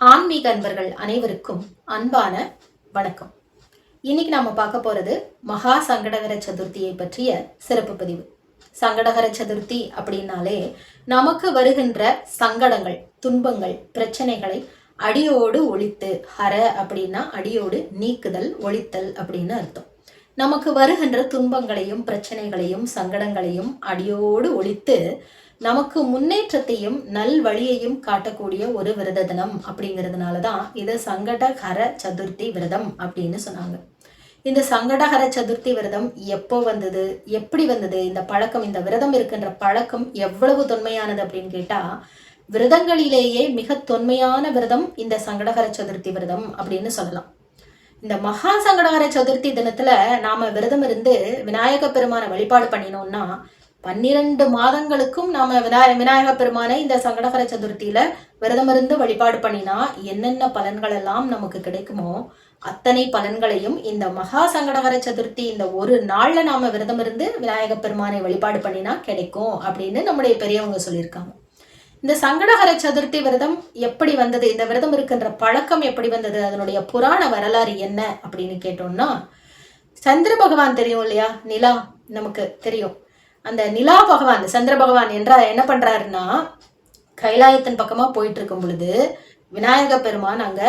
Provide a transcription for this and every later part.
ஆன்மீக அன்பர்கள் அனைவருக்கும் அன்பான வணக்கம். இன்னைக்கு நாம பார்க்க போறது மகா சங்கடகர சதுர்த்தியை பற்றிய சிறப்பு பதிவு. சங்கடகர சதுர்த்தி அப்படின்னாலே நமக்கு வருகின்ற சங்கடங்கள் துன்பங்கள் பிரச்சனைகளை அடியோடு ஒழித்து ஹர அப்படின்னா அடியோடு நீக்குதல் ஒழித்தல் அப்படின்னு அர்த்தம். நமக்கு வருகின்ற துன்பங்களையும் பிரச்சனைகளையும் சங்கடங்களையும் அடியோடு ஒழித்து நமக்கு முன்னேற்றத்தையும் நல் வழியையும் காட்டக்கூடிய ஒரு விரத தினம் அப்படிங்கிறதுனால தான் இது சங்கடகர சதுர்த்தி விரதம் அப்படின்னு சொன்னாங்க. இந்த சங்கடகர சதுர்த்தி விரதம் எப்போ வந்தது? எப்படி வந்தது? இந்த பழக்கம் இந்த விரதம் இருக்கின்ற பழக்கம் எவ்வளவு தொன்மையானது அப்படின்னு கேட்டா விரதங்களிலேயே மிக தொன்மையான விரதம் இந்த சங்கடகர சதுர்த்தி விரதம் அப்படின்னு சொல்லலாம். இந்த மகா சங்கடகர சதுர்த்தி தினத்துல நாம விரதம் இருந்து விநாயக பெருமானை வழிபாடு பண்ணினோம்னா பன்னிரண்டு மாதங்களுக்கும் நாம விநாய விநாயக பெருமானை இந்த சங்கடகர சதுர்த்தியில விரதம் இருந்து வழிபாடு பண்ணினா என்னென்ன பலன்கள் எல்லாம் நமக்கு கிடைக்குமோ அத்தனை பலன்களையும் இந்த மகா சங்கடகர சதுர்த்தி இந்த ஒரு நாள்ல நாம விரதம் இருந்து விநாயக பெருமானை வழிபாடு பண்ணினா கிடைக்கும் அப்படின்னு நம்முடைய பெரியவங்க சொல்லியிருக்காங்க. இந்த சங்கடகர சதுர்த்தி விரதம் எப்படி வந்தது? இந்த விரதம் இருக்கின்ற பழக்கம் எப்படி வந்தது? அதனுடைய புராண வரலாறு என்ன அப்படின்னு கேட்டோம்னா சந்திர பகவான் தெரியும் இல்லையா? நிலா நமக்கு தெரியும். அந்த நிலா பகவான் சந்திர பகவான் என்ற என்ன பண்றாருன்னா கைலாயத்தின் பக்கமா போயிட்டு இருக்கும் பொழுது விநாயக பெருமான் அங்க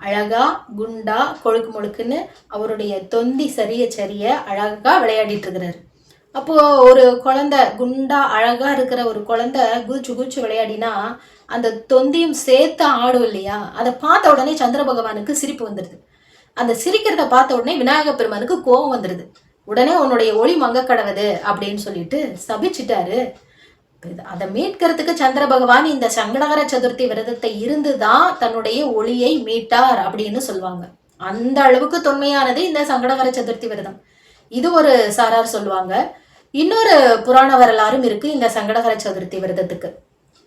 அழகா குண்டா கொழுக்கு முழுக்குன்னு அவருடைய தொந்தி சரிய சரிய அழகா விளையாடிட்டு இருக்கிறாரு. அப்போ ஒரு குழந்தை குண்டா அழகா இருக்கிற ஒரு குழந்தை குதிச்சு குதிச்சு விளையாடினா அந்த தொந்தியும் சேர்த்து ஆடும் இல்லையா? அதை பார்த்த உடனே சந்திர பகவானுக்கு சிரிப்பு வந்துடுது அந்த சிரிக்கிறத பார்த்த உடனே விநாயக பெருமானுக்கு கோபம் வந்துடுது உடனே உன்னுடைய ஒளி மங்க கடவுது அப்படின்னு சொல்லிட்டு சபிச்சிட்டாரு. அதை மீட்கிறதுக்கு சந்திர பகவான் இந்த சங்கடகர சதுர்த்தி விரதத்தை இருந்துதான் தன்னுடைய ஒளியை மீட்டார் அப்படின்னு சொல்லுவாங்க. அந்த அளவுக்கு தொன்மையானது இந்த சங்கடகர சதுர்த்தி விரதம். இது ஒரு சாரார் சொல்லுவாங்க. இன்னொரு புராண வரலாறும் இருக்கு இந்த சங்கடகர சதுர்த்தி விரதத்துக்கு.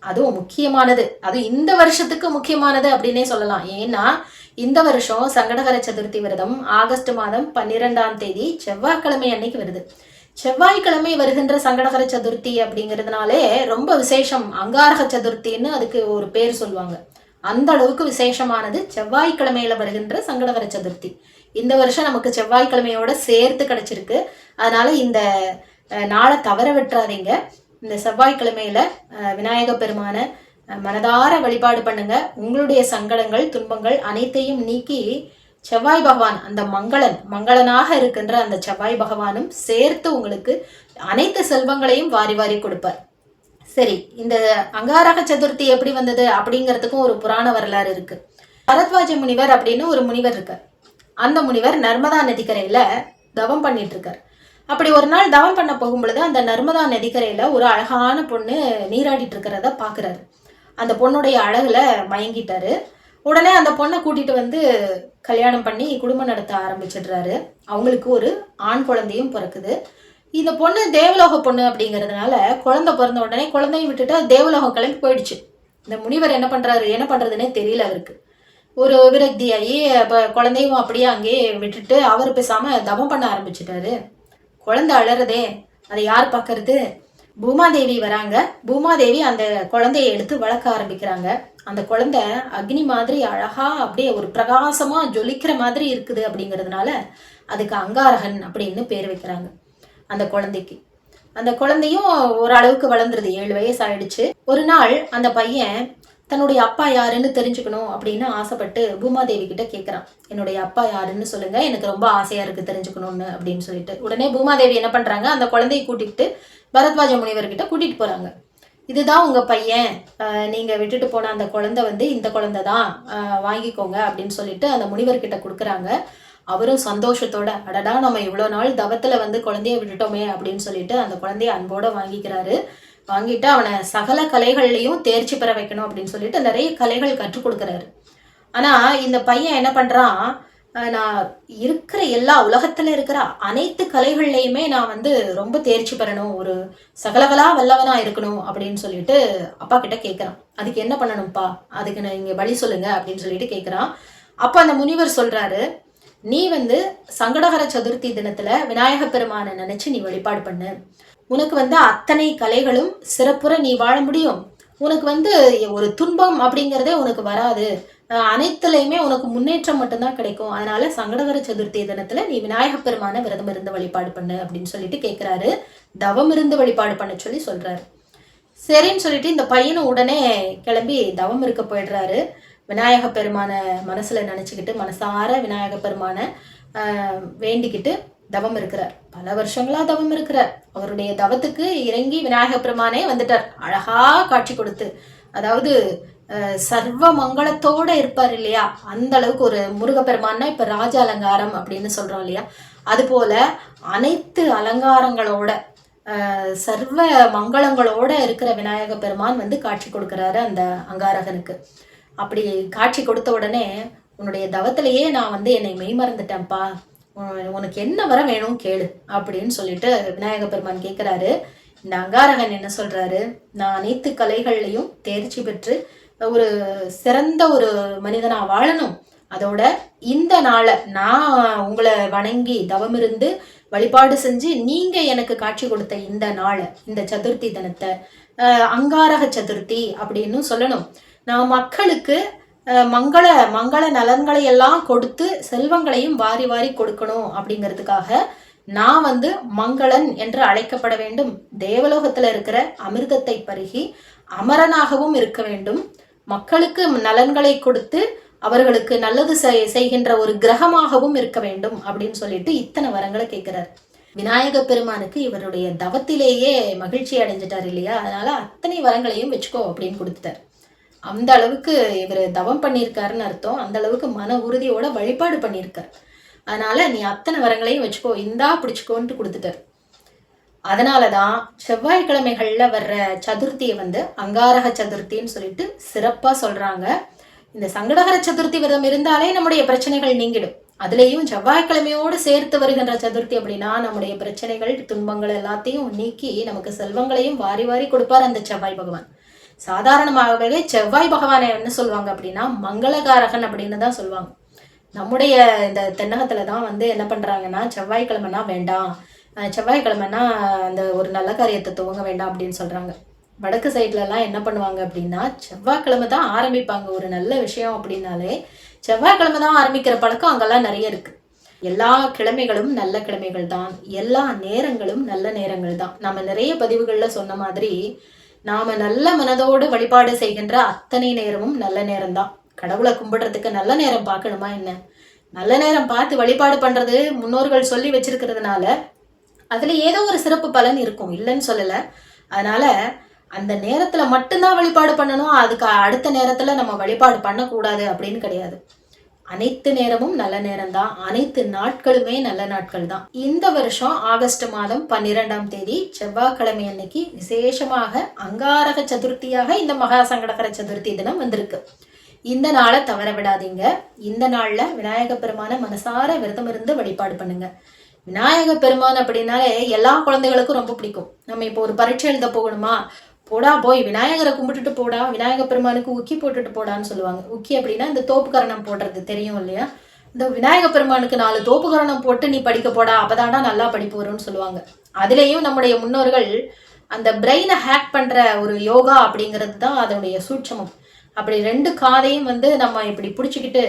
அதுவும் முக்கியமானது. அது இந்த வருஷத்துக்கு முக்கியமானது அப்படின்னே சொல்லலாம். ஏன்னா இந்த வருஷம் சங்கடகர சதுர்த்தி விரதம் ஆகஸ்ட் மாதம் பன்னிரெண்டாம் தேதி செவ்வாய்க்கிழமை அன்னைக்கு வருது. செவ்வாய்க்கிழமை வருகின்ற சங்கடகர சதுர்த்தி அப்படிங்கிறதுனாலே ரொம்ப விசேஷம். அங்காரக சதுர்த்தின்னு அதுக்கு ஒரு பேர் சொல்லுவாங்க. அந்த அளவுக்கு விசேஷமானது செவ்வாய்க்கிழமையில வருகின்ற சங்கடகர சதுர்த்தி. இந்த வருஷம் நமக்கு செவ்வாய்க்கிழமையோட சேர்த்து கிடைச்சிருக்கு. அதனால இந்த நாளை தவற விட்டுறாதீங்க. இந்த செவ்வாய்க்கிழமையில விநாயக பெருமான மனதார வழிபாடு பண்ணுங்க. உங்களுடைய சங்கடங்கள் துன்பங்கள் அனைத்தையும் நீக்கி செவ்வாய் பகவான் அந்த மங்களன் மங்களனாக இருக்கின்ற அந்த செவ்வாய் பகவானும் சேர்த்து உங்களுக்கு அனைத்து செல்வங்களையும் வாரி வாரி கொடுப்பார். சரி இந்த அங்காரக சதுர்த்தி எப்படி வந்தது அப்படிங்கிறதுக்கும் ஒரு புராண வரலாறு இருக்கு. பரத்வாஜ முனிவர் அப்படின்னு ஒரு முனிவர் இருக்கார். அந்த முனிவர் நர்மதா நதிக்கரையில தவம் பண்ணிட்டு இருக்கார். அப்படி ஒரு நாள் தவம் பண்ண போகும் பொழுது அந்த நர்மதா நதிக்கரையில ஒரு அழகான பொண்ணு நீராடிட்டு இருக்கிறத பாக்குறாரு. அந்த பொண்ணுடைய அழகுல மயங்கிட்டாரு. உடனே அந்த பொண்ணை கூட்டிட்டு வந்து கல்யாணம் பண்ணி குடும்பம் நடத்த ஆரம்பிச்சிடுறாரு. அவங்களுக்கு ஒரு ஆண் குழந்தையும் பிறக்குது. இந்த பொண்ணு தேவலோக பொண்ணு அப்படிங்கிறதுனால குழந்தை பிறந்த உடனே குழந்தையும் விட்டுட்டு தேவலோகம் கிளம்பி போயிடுச்சு. இந்த முனிவர் என்ன பண்றாரு என்ன பண்றதுன்னே தெரியல அவருக்கு. ஒரு விரக்தியாகி இப்போ குழந்தையும் அப்படியே அங்கேயே விட்டுட்டு அவர் பேசாம தவம் பண்ண ஆரம்பிச்சிட்டாரு. குழந்தை அழறதே அதை யார் பார்க்கறது? பூமாதேவி வராங்க. பூமாதேவி அந்த குழந்தைய எடுத்து வளர்க்க ஆரம்பிக்கிறாங்க. அந்த குழந்தை அக்னி மாதிரி அழகா அப்படியே ஒரு பிரகாசமா ஜொலிக்கிற மாதிரி இருக்குது அப்படிங்கிறதுனால அதுக்கு அங்காரகன் அப்படின்னு பேர் வைக்கிறாங்க அந்த குழந்தைக்கு. அந்த குழந்தையும் ஓரளவுக்கு வளர்ந்துருது. ஏழு வயசு ஆயிடுச்சு. ஒரு நாள் அந்த பையன் தன்னுடைய அப்பா யாருன்னு தெரிஞ்சுக்கணும் அப்படின்னு ஆசைப்பட்டு பூமாதேவி கிட்ட கேட்குறான் என்னுடைய அப்பா யாருன்னு சொல்லுங்க எனக்கு ரொம்ப ஆசையா இருக்கு தெரிஞ்சுக்கணும்னு அப்படின்னு சொல்லிட்டு. உடனே பூமாதேவி என்ன பண்றாங்க அந்த குழந்தையை கூட்டிகிட்டு பரத்வாஜ முனிவர்கிட்ட கூட்டிட்டு போறாங்க. இதுதான் உங்க பையன். நீங்க விட்டுட்டு போன அந்த குழந்தை வந்து இந்த குழந்தை தான். வாங்கிக்கோங்க அப்படின்னு சொல்லிட்டு அந்த முனிவர்கிட்ட கொடுக்குறாங்க. அவரும் சந்தோஷத்தோட அடடா நம்ம இவ்வளோ நாள் தவத்தில் வந்து குழந்தைய விட்டுட்டோமே அப்படின்னு சொல்லிட்டு அந்த குழந்தைய அன்போட வாங்கிக்கிறாரு. வாங்கிட்டு அவனை சகல கலைகள்லையும் தேர்ச்சி பெற வைக்கணும் அப்படின்னு சொல்லிட்டு நிறைய கலைகள் கற்றுக் கொடுக்குறாரு. ஆனா இந்த பையன் என்ன பண்றான்? நான் இருக்கிற எல்லா உலகத்துல இருக்கிற அனைத்து கலைகள்லையுமே நான் வந்து ரொம்ப தேர்ச்சி பெறணும் ஒரு சகலகலா வல்லவனா இருக்கணும் அப்படின்னு சொல்லிட்டு அப்பா கிட்ட கேட்குறான் அதுக்கு என்ன பண்ணணும்ப்பா? அதுக்கு நான் இங்க வழி சொல்லுங்க அப்படின்னு சொல்லிட்டு கேட்குறான் அப்ப அந்த முனிவர் சொல்றாரு நீ வந்து சங்கடகர சதுர்த்தி தினத்துல விநாயக பெருமானை நினைச்சு நீ வழிபாடு பண்ணு. உனக்கு வந்து அத்தனை கலைகளும் சிறப்புற நீ வாழ முடியும். உனக்கு வந்து ஒரு துன்பம் அப்படிங்கிறதே உனக்கு வராது. அனைத்துலையுமே உனக்கு முன்னேற்றம் மட்டும்தான் கிடைக்கும். அதனால சங்கடகர சதுர்த்தி தினத்துல நீ விநாயகப் பெருமான விரதம் இருந்து வழிபாடு பண்ணு அப்படின்னு சொல்லிட்டு கேட்கிறாரு தவம் இருந்து வழிபாடு பண்ண சொல்லி சொல்றாரு. சரின்னு சொல்லிட்டு இந்த பையனும் உடனே கிளம்பி தவம் இருக்க போயிடுறாரு. விநாயக பெருமான மனசுல நினைச்சுக்கிட்டு மனசார விநாயக பெருமான வேண்டிக்கிட்டு தவம் இருக்கிறார். பல வருஷங்களா தவம் இருக்கிறார். அவருடைய தவத்துக்கு இறங்கி விநாயக பெருமானே வந்துட்டார். அழகா காட்சி கொடுத்து. அதாவது சர்வ மங்களத்தோட இருப்பார் இல்லையா? அந்த அளவுக்கு ஒரு முருகப்பெருமான்னா இப்ப ராஜ அலங்காரம் அப்படின்னு சொல்றோம் இல்லையா? அது போல அனைத்து அலங்காரங்களோட சர்வ மங்களங்களோட இருக்கிற விநாயக பெருமான் வந்து காட்சி கொடுக்குறாரு அந்த அங்காரகனுக்கு. அப்படி காட்சி கொடுத்த உடனே உன்னுடைய தவத்திலேயே நான் வந்து என்னை மெய்மறந்துட்டேன்ப்பா. உனக்கு என்ன வர வேணும் கேளு அப்படின்னு சொல்லிட்டு விநாயக பெருமான் கேட்குறாரு இந்த அங்காரகன் என்ன சொல்றாரு? நான் அனைத்து கலைகள்லையும் தேர்ச்சி பெற்று ஒரு சிறந்த ஒரு மனிதனா வாழணும். அதோட இந்த நாளை நான் உங்களை வணங்கி தவமிருந்து வழிபாடு செஞ்சு நீங்க எனக்கு காட்சி கொடுத்த இந்த நாளை இந்த சதுர்த்தி தினத்தை அங்காரக சதுர்த்தி அப்படின்னு சொல்லணும். நான் மக்களுக்கு மங்கள மங்கள நலன்களை எல்லாம் கொடுத்து செல்வங்களையும் வாரி வாரி கொடுக்கணும் அப்படிங்கிறதுக்காக நான் வந்து மங்களன் என்று அழைக்கப்பட வேண்டும். தேவலோகத்தில் இருக்கிற அமிர்தத்தை பருகி அமரனாகவும் இருக்க வேண்டும். மக்களுக்கு நலன்களை கொடுத்து அவர்களுக்கு நல்லது செய்- செய்கின்ற ஒரு கிரகமாகவும் இருக்க வேண்டும் அப்படின்னு சொல்லிட்டு இத்தனை வரங்களை கேட்கிறார் விநாயக பெருமானுக்கு இவருடைய தவத்திலேயே மகிழ்ச்சி அடைஞ்சிட்டார் இல்லையா? அதனால அத்தனை வரங்களையும் வச்சுக்கோ அப்படின்னு கொடுத்துட்டார். அந்த அளவுக்கு இவர் தவம் பண்ணியிருக்காருன்னு அர்த்தம். அந்த அளவுக்கு மன உறுதியோட வழிபாடு பண்ணியிருக்கார். அதனால நீ அத்தனை வரங்களையும் வச்சுக்கோ இந்தா பிடிச்சிக்கோன்ட்டு கொடுத்துட்டார். அதனால தான் செவ்வாய்க்கிழமைகளில் வர்ற சதுர்த்தியை வந்து அங்காரக சதுர்த்தின்னு சொல்லிட்டு சிறப்பாக சொல்கிறாங்க இந்த சங்கடகர சதுர்த்தி விரதம் இருந்தாலே நம்முடைய பிரச்சனைகள் நீங்கிடும். அதுலேயும் செவ்வாய்க்கிழமையோடு சேர்த்து வருகின்ற சதுர்த்தி அப்படின்னா நம்முடைய பிரச்சனைகள் துன்பங்கள் எல்லாத்தையும் நீக்கி நமக்கு செல்வங்களையும் வாரி வாரி கொடுப்பார் அந்த செவ்வாய் பகவான். சாதாரணமாகவே செவ்வாய் பகவானை என்ன சொல்லுவாங்க அப்படின்னா மங்களகாரகன் அப்படின்னு தான் சொல்லுவாங்க. நம்முடைய இந்த தென்னகத்துல தான் வந்து என்ன பண்றாங்கன்னா செவ்வாய்க்கிழமைனா வேண்டாம். செவ்வாய்க்கிழமைனா அந்த ஒரு நல்ல காரியத்தை துவங்க வேண்டாம் அப்படின்னு சொல்றாங்க. வடக்கு சைட்ல எல்லாம் என்ன பண்ணுவாங்க அப்படின்னா செவ்வாய்க்கிழமை தான் ஆரம்பிப்பாங்க. ஒரு நல்ல விஷயம் அப்படின்னாலே செவ்வாய்க்கிழமை தான் ஆரம்பிக்கிற பழக்கம் அங்கெல்லாம் நிறைய இருக்கு. எல்லா கிழமைகளும் நல்ல கிழமைகள் தான். எல்லா நேரங்களும் நல்ல நேரங்கள் தான். நம்ம நிறைய பதிவுகள்ல சொன்ன மாதிரி நாம நல்ல மனதோடு வழிபாடு செய்கின்ற அத்தனை நேரமும் நல்ல நேரம்தான். கடவுளை கும்பிடுறதுக்கு நல்ல நேரம் பார்க்கணுமா என்ன? நல்ல நேரம் பார்த்து வழிபாடு பண்றது முன்னோர்கள் சொல்லி வச்சிருக்கிறதுனால அதுல ஏதோ ஒரு சிறப்பு பலன் இருக்கும். இல்லைன்னு சொல்லல. அதனால அந்த நேரத்துல மட்டும்தான் வழிபாடு பண்ணணும். அதுக்கு அடுத்த நேரத்துல நம்ம வழிபாடு பண்ணக்கூடாது அப்படின்னு கிடையாது. அனைத்து நேரமும் நல்ல நேரம் தான் அனைத்து நாட்களுமே நல்ல நாட்கள் தான் இந்த வருஷம் ஆகஸ்ட் மாதம் பன்னிரெண்டாம் தேதி செவ்வாய்க்கிழமை அன்னைக்கு விசேஷமாக அங்காரக சதுர்த்தியாக இந்த மகா சங்கடகர சதுர்த்தி தினம் வந்திருக்கு. இந்த நாளை தவற விடாதீங்க. இந்த நாள்ல விநாயக பெருமான மனசார விரதம் இருந்து வழிபாடு பண்ணுங்க. விநாயக பெருமான் அப்படின்னாலே எல்லா குழந்தைகளுக்கும் ரொம்ப பிடிக்கும். நம்ம இப்போ ஒரு பரீட்சை எழுத போகணுமா? போடா போய் விநாயகரை கும்பிட்டுட்டு போடா விநாயக பெருமானுக்கு உக்கி போட்டுட்டு போடான்னு சொல்லுவாங்க. உக்கி அப்படின்னா இந்த தோப்புக்கரணம் போடுறது தெரியும் இல்லையா? இந்த விநாயக பெருமானுக்கு நாலு தோப்புக்கரணம் போட்டு நீ படிக்க போடா அப்பதான்டா நல்லா படிப்பு வரும்னு சொல்லுவாங்க. அதுலேயும் நம்முடைய முன்னோர்கள் அந்த பிரெயினை ஹேக் பண்ற ஒரு யோகா அப்படிங்கிறது தான் அதனுடைய சூட்சமம். அப்படி ரெண்டு காதையும் வந்து நம்ம இப்படி பிடிச்சிக்கிட்டு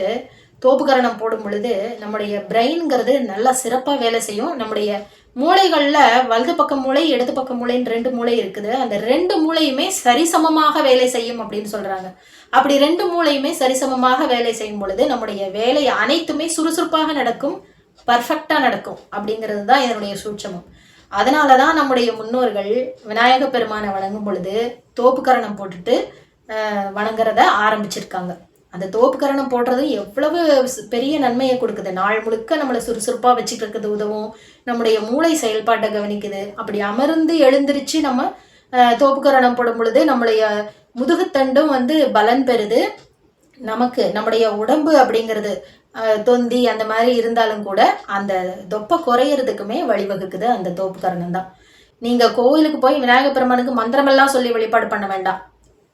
தோப்புக்கரணம் போடும் பொழுது நம்முடைய பிரெயின்ங்கிறது நல்லா சிறப்பாக வேலை செய்யும். நம்முடைய மூளைகளில் வலது பக்க மூளை இடது பக்க மூளைன்னு ரெண்டு மூளை இருக்குது. அந்த ரெண்டு மூளையுமே சரிசமமாக வேலை செய்யும் அப்படின்னு சொல்கிறாங்க அப்படி ரெண்டு மூளையுமே சரிசமமாக வேலை செய்யும் பொழுது நம்முடைய வேலை அனைத்துமே சுறுசுறுப்பாக நடக்கும் பர்ஃபெக்டாக நடக்கும் அப்படிங்கிறது தான் இதனுடைய சூட்சமம். அதனால தான் நம்முடைய முன்னோர்கள் விநாயக பெருமானை வணங்கும் பொழுது தோப்புக்கரணம் போட்டுட்டு வணங்குறத ஆரம்பிச்சிருக்காங்க. அந்த தோப்புக்கரணம் போடுறது எவ்வளவு பெரிய நன்மையை கொடுக்குது. நாள் முழுக்க நம்மளை சுறுசுறுப்பாக வச்சுக்கிறதுக்கு உதவும். நம்முடைய மூளை செயல்பாட்டை கவனிக்குது. அப்படி அமர்ந்து எழுந்திருச்சு நம்ம தோப்புக்கரணம் போடும் பொழுது நம்முடைய முதுகுத்தண்டும் வந்து பலன் பெறுது. நமக்கு நம்முடைய உடம்பு அப்படிங்கிறது தொந்தி அந்த மாதிரி இருந்தாலும் கூட அந்த தொப்பை குறையிறதுக்குமே வழிவகுக்குது அந்த தோப்புக்கரணம் தான். நீங்கள் கோவிலுக்கு போய் விநாயகர் பெருமானுக்கு மந்திரமெல்லாம் சொல்லி வழிபாடு பண்ண வேண்டாம்.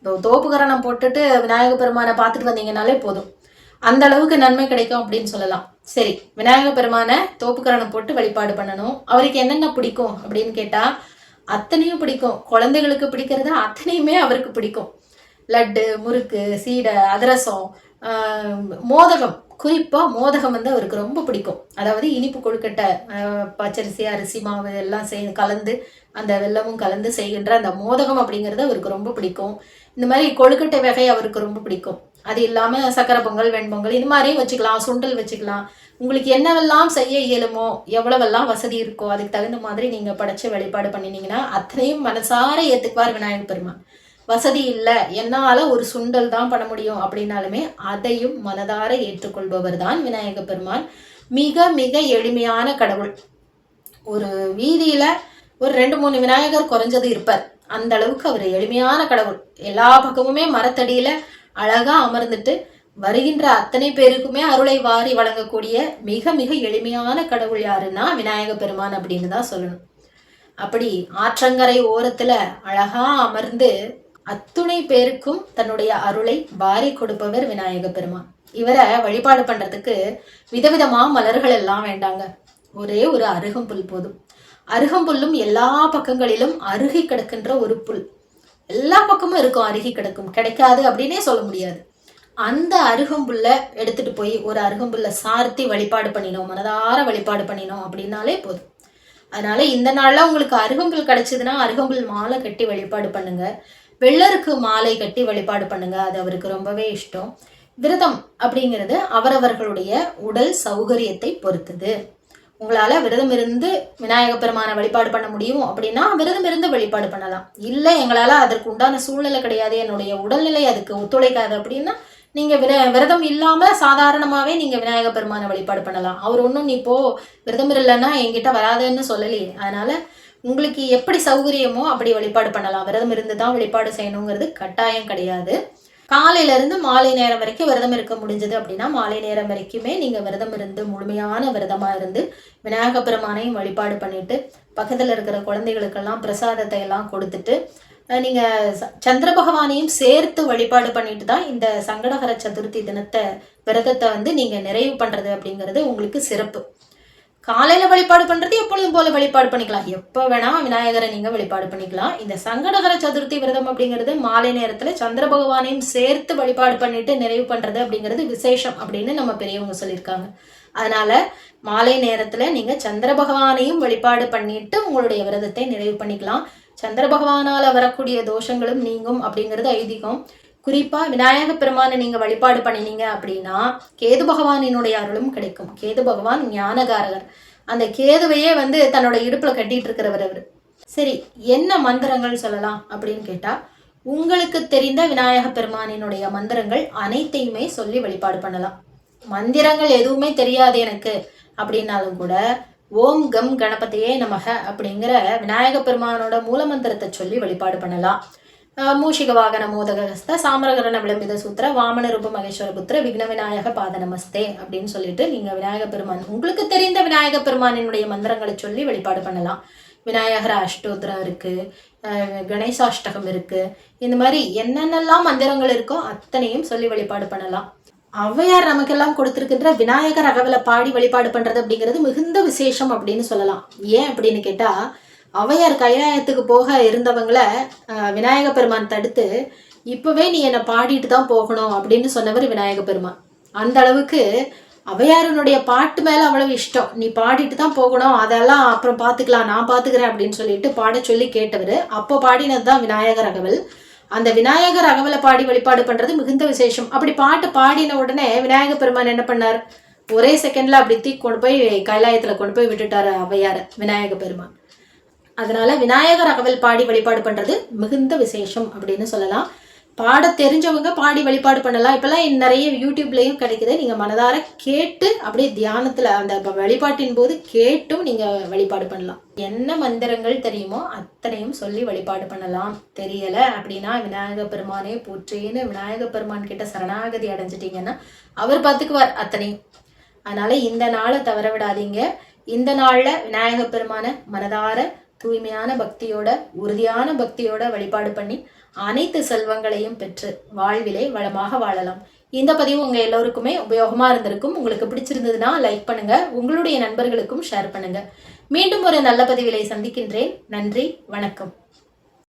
தோ- தோப்புக்கரணம் போட்டுட்டு விநாயகர் பெருமானை பார்த்துட்டு வந்தீங்கனாலே போதும். அந்த அளவுக்கு நன்மை கிடைக்கும் அப்படின்னு சொல்லலாம். சரி விநாயகர் பெருமானை தோப்புக்கரணம் போட்டு வழிபாடு பண்ணணும். அவருக்கு என்னென்ன பிடிக்கும் அப்படின்னு கேட்டா அத்தனையும் பிடிக்கும். குழந்தைகளுக்கு பிடிக்கிறது அத்தனையுமே அவருக்கு பிடிக்கும். லட்டு முறுக்கு சீடை அதிரசம் மோதகம். குறிப்பாக மோதகம் வந்து அவருக்கு ரொம்ப பிடிக்கும். அதாவது இனிப்பு கொழுக்கட்டை பச்சரிசி அரிசி மாவு எல்லாம் செய் கலந்து அந்த வெல்லமும் கலந்து செய்கின்ற அந்த மோதகம் அப்படிங்கிறது அவருக்கு ரொம்ப பிடிக்கும். இந்த மாதிரி கொழுக்கட்டை வகை அவருக்கு ரொம்ப பிடிக்கும். அது இல்லாமல் சக்கரை பொங்கல் வெண்பொங்கல் இது மாதிரியும் வச்சுக்கலாம் சுண்டல் வச்சுக்கலாம். உங்களுக்கு என்னவெல்லாம் செய்ய இயலுமோ எவ்வளவெல்லாம் வசதி இருக்கோ அதுக்கு தகுந்த மாதிரி நீங்கள் படைச்சு வழிபாடு பண்ணினீங்கன்னா அத்தனையும் மனசார ஏற்றுக்குவார் விநாயகர் பெருமான். வசதி இல்லை என்னால் ஒரு சுண்டல் தான் பண்ண முடியும் அப்படின்னாலுமே அதையும் மனதார ஏற்றுக்கொள்பவர் தான் விநாயக பெருமான். மிக மிக எளிமையான கடவுள். ஒரு வீதியில் ஒரு ரெண்டு மூணு விநாயகர் குறைஞ்சது இருப்பார். அந்த அளவுக்கு அவர் எளிமையான கடவுள். எல்லா பக்கமுமே மரத்தடியில் அழகா அமர்ந்துட்டு வருகின்ற அத்தனை பேருக்குமே அருளை வாரி வழங்கக்கூடிய மிக மிக எளிமையான கடவுள் யாருன்னா விநாயக பெருமான் அப்படின்னு தான் சொல்லணும். அப்படி ஆற்றங்கரை ஓரத்துல அழகா அமர்ந்து அத்துணை பேருக்கும் தன்னுடைய அருளை வாரி கொடுப்பவர் விநாயக பெருமான். இவரை வழிபாடு பண்றதுக்கு விதவிதமா மலர்கள் எல்லாம் வேண்டாங்க. ஒரே ஒரு அருகம்புல் போதும். அருகம்புல்லும் எல்லா பக்கங்களிலும் அருகி கிடக்கின்ற ஒரு புல். எல்லா பக்கமும் இருக்கும் அருகி கிடக்கும். கிடைக்காது அப்படின்னே சொல்ல முடியாது. அந்த அருகம்புல்ல எடுத்துட்டு போய் ஒரு அருகம்புல்ல சார்த்தி வழிபாடு பண்ணினோம். மனதார வழிபாடு பண்ணினோம் அப்படின்னாலே போதும். அதனால இந்த நாள்ல உங்களுக்கு அருகம்புல் கிடைச்சதுன்னா அருகம்புல் மாலை கட்டி வழிபாடு பண்ணுங்க. வெள்ளருக்கு மாலை கட்டி வழிபாடு பண்ணுங்க. அது அவருக்கு ரொம்பவே இஷ்டம். விரதம் அப்படிங்கிறது அவரவர்களுடைய உடல் சௌகரியத்தை பொறுத்தது. உங்களால் விரதம் இருந்து விநாயக பெருமானை வழிபாடு பண்ண முடியும் அப்படின்னா விரதம் இருந்து வழிபாடு பண்ணலாம். இல்லை எங்களால் அதற்கு உண்டான சூழ்நிலை கிடையாது. என்னுடைய உடல்நிலை அதுக்கு ஒத்துழைக்காது அப்படின்னா நீங்கள் விர விரதம் இல்லாமல் சாதாரணமாகவே நீங்கள் விநாயக பெருமானை வழிபாடு பண்ணலாம். அவர் ஒன்றும் நீ போ விரதம் இல்லைன்னா என்கிட்ட வராதுன்னு சொல்லலையே. அதனால் உங்களுக்கு எப்படி சௌகரியமோ அப்படி வழிபாடு பண்ணலாம். விரதம் இருந்து தான் வழிபாடு செய்யணுங்கிறது கட்டாயம் கிடையாது. காலையிலேருந்து மாலை நேரம் வரைக்கும் விரதம் இருக்க முடிஞ்சது அப்படின்னா மாலை நேரம் வரைக்குமே நீங்கள் விரதம் இருந்து முழுமையான விரதமாக இருந்து விநாயக பெருமானையும் வழிபாடு பண்ணிட்டு பக்கத்தில் இருக்கிற குழந்தைகளுக்கெல்லாம் பிரசாதத்தை எல்லாம் கொடுத்துட்டு நீங்கள் ச- சந்திர பகவானையும் சேர்த்து வழிபாடு பண்ணிட்டு தான் இந்த சங்கடகர சதுர்த்தி தினத்தை விரதத்தை வந்து நீங்கள் நிறைவு பண்ணுறது அப்படிங்கிறது உங்களுக்கு சிறப்பு. காலையில வழிபாடு பண்றது எப்பொழுதும் போல வழிபாடு பண்ணிக்கலாம். எப்போ வேணா விநாயகரை நீங்க வழிபாடு பண்ணிக்கலாம். இந்த சங்கடகர சதுர்த்தி விரதம் அப்படிங்கிறது மாலை நேரத்துல சந்திர பகவானையும் சேர்த்து வழிபாடு பண்ணிட்டு நிறைவு பண்றது அப்படிங்கிறது விசேஷம் அப்படின்னு நம்ம பெரியவங்க சொல்லியிருக்காங்க. அதனால மாலை நேரத்துல நீங்க சந்திர பகவானையும் வழிபாடு பண்ணிட்டு உங்களுடைய விரதத்தை நிறைவு பண்ணிக்கலாம். சந்திர பகவானால வரக்கூடிய தோஷங்களும் நீங்கும் அப்படிங்கிறது ஐதீகம். குறிப்பாக விநாயக பெருமானை நீங்கள் வழிபாடு பண்ணினீங்க அப்படின்னா கேது பகவானினுடைய அருளும் கிடைக்கும். கேது பகவான் ஞானகாரகர். அந்த கேதுவையே வந்து தன்னோட இடுப்பில் கட்டிட்டு இருக்கிறவர் அவர். சரி என்ன மந்திரங்கள் சொல்லலாம் அப்படின்னு கேட்டால் உங்களுக்கு தெரிந்த விநாயக பெருமானினுடைய மந்திரங்கள் அனைத்தையுமே சொல்லி வழிபாடு பண்ணலாம். மந்திரங்கள் எதுவுமே தெரியாது எனக்கு அப்படின்னாலும் கூட ஓம் கம் கணபதியே நமக அப்படிங்கிற விநாயக பெருமானோட மூலமந்திரத்தை சொல்லி வழிபாடு பண்ணலாம். மூஷிக வாகன மோதகஸ்த சாமரகரண விளம்பித சூத்திர வாமன ரூப மகேஸ்வர புத்திர விக்ன விநாயக பாத நமஸ்தே அப்படின்னு சொல்லிட்டு நீங்கள் விநாயக பெருமான் உங்களுக்கு தெரிந்த விநாயக பெருமானினுடைய மந்திரங்களை சொல்லி வழிபாடு பண்ணலாம். விநாயகர் அஷ்டோத்திரம் இருக்குது கணேசாஷ்டகம் இருக்குது இந்த மாதிரி என்னென்னலாம் மந்திரங்கள் இருக்கோ அத்தனையும் சொல்லி வழிபாடு பண்ணலாம். ஔவையார் நமக்கெல்லாம் கொடுத்துருக்கின்ற விநாயகர் அகவலை பாடி வழிபாடு பண்ணுறது அப்படிங்கிறது மிகுந்த விசேஷம் அப்படின்னு சொல்லலாம். ஏன் அப்படின்னு கேட்டால் அவையார் கைலாயத்துக்கு போக இருந்தவங்களை விநாயக பெருமான் தடுத்து இப்பவே நீ என்னை பாடிட்டு தான் போகணும் அப்படின்னு சொன்னவர் விநாயக பெருமான். அந்த அளவுக்கு அவையாரனுடைய பாட்டு மேலே அவ்வளவு இஷ்டம். நீ பாடிட்டு தான் போகணும் அதெல்லாம் அப்புறம் பார்த்துக்கலாம் நான் பார்த்துக்கிறேன் அப்படின்னு சொல்லிட்டு பாட சொல்லி கேட்டவர் அப்போ பாடினது தான் விநாயகர் அகவல். அந்த விநாயகர் அகவலை பாடி வழிபாடு பண்ணுறது மிகுந்த விசேஷம். அப்படி பாட்டு பாடின உடனே விநாயக பெருமான் என்ன பண்ணார்? ஒரே செகண்ட்ல அப்படி தூக்கி கொண்டு போய் கைலாயத்தில் கொண்டு போய் விட்டுட்டார் அவையார் விநாயக பெருமான். அதனால விநாயகர் அகவல் பாடி வழிபாடு பண்றது மிகுந்த விசேஷம் அப்படின்னு சொல்லலாம். பாட தெரிஞ்சவங்க பாடி வழிபாடு பண்ணலாம். இப்பெல்லாம் நிறைய யூடியூப்லேயும் கிடைக்குது. நீங்கள் மனதார கேட்டு அப்படியே தியானத்தில் அந்த வழிபாட்டின் போது கேட்டும் நீங்கள் வழிபாடு பண்ணலாம். என்ன மந்திரங்கள் தெரியுமோ அத்தனையும் சொல்லி வழிபாடு பண்ணலாம். தெரியலை அப்படின்னா விநாயக பெருமானே போற்றேன்னு விநாயக பெருமான் கிட்ட சரணாகதி அடைஞ்சிட்டிங்கன்னா அவர் பார்த்துக்குவார் அத்தனையும். அதனால் இந்த நாளை தவற விடாதீங்க. இந்த நாளில் விநாயக பெருமான மனதார தூய்மையான பக்தியோட உறுதியான பக்தியோட வழிபாடு பண்ணி அனைத்து செல்வங்களையும் பெற்று வாழ்விலே வளமாக வாழலாம். இந்த பதிவு உங்க எல்லோருக்குமே உபயோகமா இருந்திருக்கும். உங்களுக்கு பிடிச்சிருந்ததுன்னா லைக் பண்ணுங்க. உங்களுடைய நண்பர்களுக்கும் ஷேர் பண்ணுங்க. மீண்டும் ஒரு நல்ல பதிவிலை சந்திக்கின்றேன். நன்றி வணக்கம்.